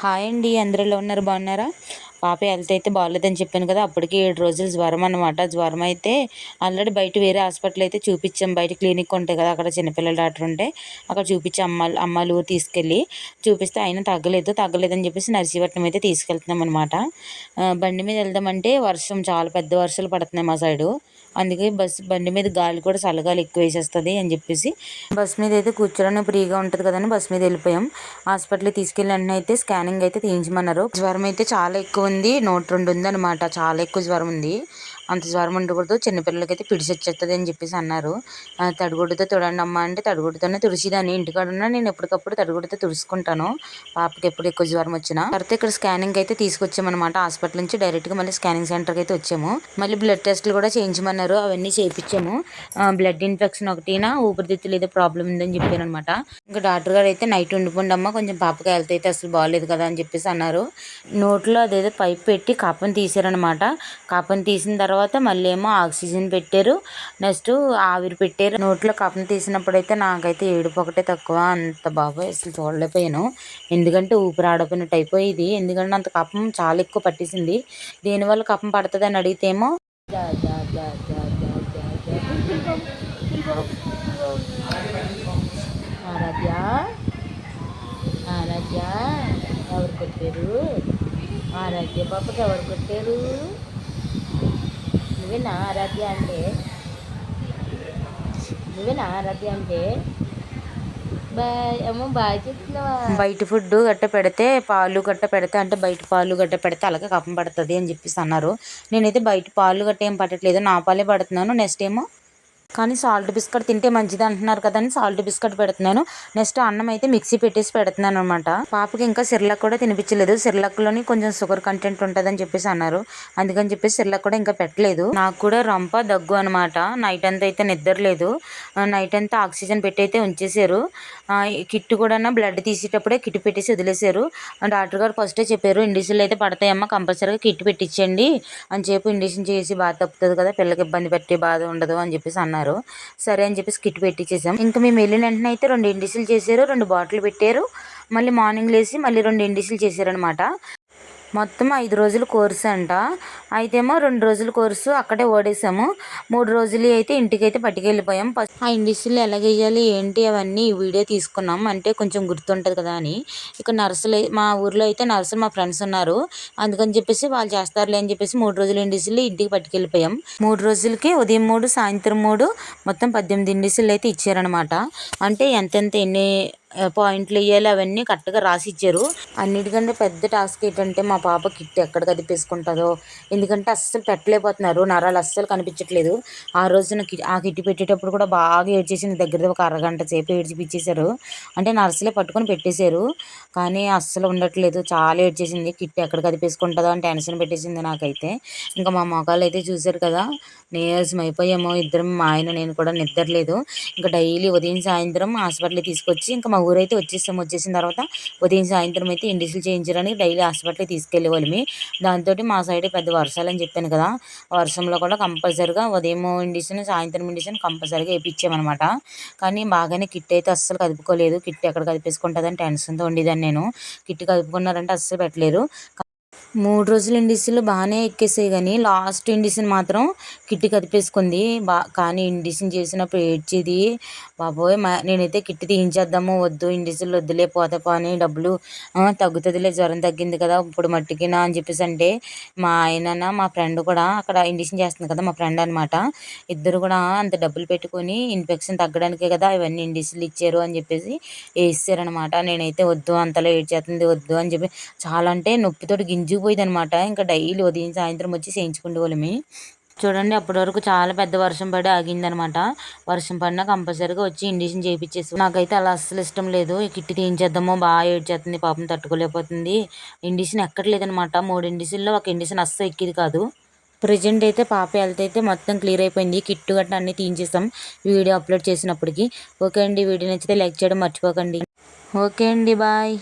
Hi అండి అందరిలో ఉన్నారు? బాగున్నారా? పాప హెల్త్ అయితే బాగాలేదని చెప్పాను కదా అప్పటికి ఏడు రోజులు జ్వరం అనమాట జ్వరం అయితే ఆల్రెడీ బయట వేరే హాస్పిటల్ అయితే చూపించాం. బయట క్లినిక్ ఉంటాయి కదా అక్కడ చిన్నపిల్లల డాక్టర్ ఉంటే అక్కడ చూపించి అమ్మ అమ్మాలు తీసుకెళ్ళి చూపిస్తే అయినా తగ్గలేదు తగ్గలేదని చెప్పేసి నర్సీపట్నం అయితే తీసుకెళ్తున్నాం అనమాట బండి మీద వెళ్దామంటే వర్షం చాలా పెద్ద వర్షాలు పడుతున్నాయి మా సైడు అందుకే బస్ బండి మీద గాలి కూడా చల్లగాలి ఎక్కువ వేసేస్తుంది అని చెప్పేసి బస్ మీద అయితే కూర్చోడానికి ఫ్రీగా ఉంటుంది కదని బస్ మీద వెళ్ళిపోయాం. హాస్పిటల్కి తీసుకెళ్ళి అయితే స్కానింగ్ అయితే తీయించమన్నారు. జ్వరం అయితే చాలా ఎక్కువ ఉంది. నోట్ రెండు ఉందన్నమాట. చాలా ఎక్కువ జ్వరం ఉంది. అంత జ్వరం ఉండకూడదు. చిన్నపిల్లలకి అయితే పిడిసి వచ్చేస్తుంది అని చెప్పేసి అన్నారు. తడిగుడ్డతో తుడండి అమ్మ అంటే తడిగుడ్డతోనే తుడిచిదాన్ని ఇంటికాడున్నా నేను ఎప్పటికప్పుడు తడిగుడ్డతో తుడుచుకుంటాను. పాపకి ఎప్పుడు ఎక్కువ జ్వరం వచ్చినా. తర్వాత ఇక్కడ స్కానింగ్ అయితే తీసుకొచ్చామన్నమాట. హాస్పిటల్ నుంచి డైరెక్ట్గా మళ్ళీ స్కానింగ్ సెంటర్కి అయితే వచ్చాము. మళ్ళీ బ్లడ్ టెస్ట్లు కూడా చేయించమన్నారు. అవన్నీ చేయించాము. బ్లడ్ ఇన్ఫెక్షన్ ఒకటినా ఊపిరితిత్తులు ఏదో ప్రాబ్లం ఉందని చెప్పాను అనమాట ఇంకా డాక్టర్ గారు అయితే నైట్ ఉండిపోండి అమ్మ కొంచెం పాపకి హెల్త్ అయితే అసలు బాగాలేదు కదా అని చెప్పేసి అన్నారు. నోట్లో అదేదో పైప్ పెట్టి కాపని తీసారనమాట కాపని తీసిన తర్వాత తర్వాత మళ్ళీ ఏమో ఆక్సిజన్ పెట్టారు. నెక్స్ట్ ఆవిరి పెట్టారు. నోట్లో కఫం తీసినప్పుడైతే నాకైతే ఏడుపు ఒకటే తక్కువ. అంత బాగా అసలు చూడలేకపోయాను. ఎందుకంటే ఊపిరి ఆడపోయినట్టు అయిపోయింది. ఎందుకంటే అంత కఫం చాలా ఎక్కువ పట్టేసింది. దీనివల్ల కఫం పడుతుంది అని అడిగితేమో ఆరాధ్య ఆరాధ్య ఎవరు కొట్టారు? ఆరాధ్య పాపకి ఎవరు కొట్టారు? నువ్వేనా ఆరాధ్య అంటే? నువ్వేనా ఆరాధ్య అంటే? బయట ఫుడ్ గట్ట పెడితే పాలు గట్ట పెడితే అంటే బయట పాలు గట్ట పెడితే అలాగే కప్పం పడుతుంది అని చెప్పేసి అన్నారు. నేనైతే బయట పాలు గట్ట ఏం పట్టట్లేదు. నా పాలే పడుతున్నాను. నెక్స్ట్ ఏమో కానీ సాల్ట్ బిస్కెట్ తింటే మంచిది అంటున్నారు కదా అని సాల్ట్ బిస్కెట్ పెడుతున్నాను. నెక్స్ట్ అన్నం అయితే మిక్సీ పెట్టేసి పెడుతున్నాను అనమాట పాపకి ఇంకా సిర్లక్ కూడా తినిపించలేదు. సిర్లక్లోని కొంచెం షుగర్ కంటెంట్ ఉంటుందని చెప్పేసి అన్నారు. అందుకని చెప్పేసి సిర్లక్ కూడా ఇంకా పెట్టలేదు. నాకు కూడా రంప దగ్గు అనమాట నైట్ అంతా అయితే నిద్ర లేదు. నైట్ అంతా ఆక్సిజన్ పెట్టి అయితే ఉంచేసారు కిట్ కూడా బ్లడ్ తీసేటప్పుడే కిట్ పెట్టేసి వదిలేశారు. డాక్టర్ గారు ఫస్టే చెప్పారు ఇండిషన్లు అయితే పడతాయమ్మా కంపల్సరీగా కిట్ పెట్టించండి అని చెప్పి ఇండిషన్ చేసి బాధ తప్పుతుంది కదా పిల్లకి ఇబ్బంది పెట్టి బాధ ఉండదు అని చెప్పేసి అన్నారు. అన్నారు సరే అని చెప్పేసి కిట్ పెట్టించేసాం ఇంకా మేము వెళ్ళిన వెంటనే అయితే రెండు ఇండిసిల్ చేశారు రెండు బాటిల్ పెట్టారు. మళ్ళీ మార్నింగ్ లేసి మళ్ళీ రెండు ఇండిసిల్ చేశారనమాట మొత్తం ఐదు రోజుల కోర్సు అంట. అయితేమో రెండు రోజుల కోర్సు అక్కడే ఓడేసాము. మూడు రోజులు అయితే ఇంటికి అయితే పట్టుకెళ్ళిపోయాం ఆ ఇండిస్ట్రీలో ఎలా వేయాలి ఏంటి అవన్నీ వీడియో తీసుకున్నాం. అంటే కొంచెం గుర్తుంటుంది కదా అని. ఇక్కడ నర్సులు మా ఊర్లో అయితే నర్సులు మా ఫ్రెండ్స్ ఉన్నారు. అందుకని చెప్పేసి వాళ్ళు చేస్తారులే అని చెప్పేసి మూడు రోజులు ఇండిస్ట్రీలు ఇంటికి పట్టుకెళ్ళిపోయాం. మూడు రోజులకి ఉదయం మూడు సాయంత్రం మూడు మొత్తం పద్దెనిమిది ఇండిస్ట్రీలు అయితే ఇచ్చారనమాట అంటే ఎంతెంత ఎన్ని పాయింట్లు వేయాలి అవన్నీ కరెక్ట్గా రాసి ఇచ్చారు అన్నిటికంటే పెద్ద టాస్క్ ఏంటంటే మా పాప కిట్ ఎక్కడ కదిపేసుకుంటుందో. ఎందుకంటే అస్సలు పెట్టలేకపోతున్నారు. నరాలు అస్సలు కనిపించట్లేదు. ఆ రోజున ఆ కిట్ పెట్టేటప్పుడు కూడా బాగా ఏడ్చేసింది. దగ్గర ఒక అరగంట సేపు ఏడ్చిపిచ్చేసారు అంటే నర్సులే పట్టుకొని పెట్టేశారు. కానీ అస్సలు ఉండట్లేదు. చాలా ఏడ్చేసింది. కిట్ ఎక్కడ కదిపేసుకుంటుందో అని టెన్షన్ పెట్టేసింది నాకైతే. ఇంకా మా మొఖాలు అయితే చూశారు కదా నీరసం అయిపోయామో ఇద్దరం మా ఆయన నేను కూడా నిద్రలేదు. ఇంకా డైలీ ఉదయం సాయంత్రం హాస్పిటల్కి తీసుకొచ్చి ఇంకా మా ఊరైతే వచ్చేసాం. వచ్చేసిన తర్వాత ఉదయం సాయంత్రం అయితే ఇండిషిల్ చేయించడానికి డైలీ హాస్పిటల్కి తీసుకెళ్ళేవాళ్ళమి. దాంతో మా సైడ్ పెద్ద వర్షాలు అని చెప్పాను కదా వర్షంలో కూడా కంపల్సరిగా ఉదయం ఇండిషన్ సాయంత్రం ఇండిషన్ కంపల్సరీగా వేయించామన్నమాట. కానీ బాగానే కిట్ అయితే అస్సలు కదుపుకోలేదు. కిట్ ఎక్కడ కదిపేసుకుంటుందని టెన్షన్తో ఉండేదాన్ని నేను. కిట్ కదుపుకున్నారంటే అస్సలు పెట్టలేరు మూడు రోజులు ఇండిసిన్లు బాగానే ఎక్కేసాయి కానీ లాస్ట్ ఇండిసిన్ మాత్రం కిట్టి కదిపేసుకుంది. బా కానీ ఇండిసిన్ చేసినప్పుడు ఏడ్చేది బాబోయ్ మా నేనైతే కిట్టి తీయించేద్దాము వద్దు ఇండిసిన్లు వద్దులే పోతే పోనీ డబ్బులు తగ్గుతుందిలే జ్వరం తగ్గింది కదా ఇప్పుడు మట్టికినా అని చెప్పేసి అంటే మా ఆయన మా ఫ్రెండ్ కూడా అక్కడ ఇండిషన్ చేస్తుంది కదా మా ఫ్రెండ్ అనమాట ఇద్దరు కూడా అంత డబ్బులు పెట్టుకొని ఇన్ఫెక్షన్ తగ్గడానికే కదా ఇవన్నీ ఇండిసిన్లు ఇచ్చారు అని చెప్పేసి వేసారనమాట నేనైతే వద్దు అంతలో ఏడ్చేస్తుంది వద్దు అని చెప్పి చాలా అంటే నొప్పితోటి గింజు అనమాట ఇంకా డైలీ ఉదయం సాయంత్రం వచ్చి చేయించుకునే వాళ్ళమే. చూడండి అప్పటి వరకు చాలా పెద్ద వర్షం పడి ఆగిందనమాట వర్షం పడినా కంపల్సరీగా వచ్చి ఇండిషన్ చేయించేసి నాకైతే అలా అస్సలు ఇష్టం లేదు. ఈ కిట్టి తీయించేద్దామో బాగా ఏడ్చేస్తుంది పాపం తట్టుకోలేకపోతుంది. ఇండిషన్ ఎక్కట్లేదనమాట మూడు ఇండిషన్లో ఒక ఇండిషన్ అస్సలు ఎక్కిది కాదు. ప్రజెంట్ అయితే పాప హెల్త్ అయితే మొత్తం క్లియర్ అయిపోయింది. కిట్టు గట్ట అన్నీ తీయించేస్తాం వీడియో అప్లోడ్ చేసినప్పటికీ. ఓకే అండి వీడియో నచ్చితే లైక్ చేయడం మర్చిపోకండి. ఓకే అండి బాయ్.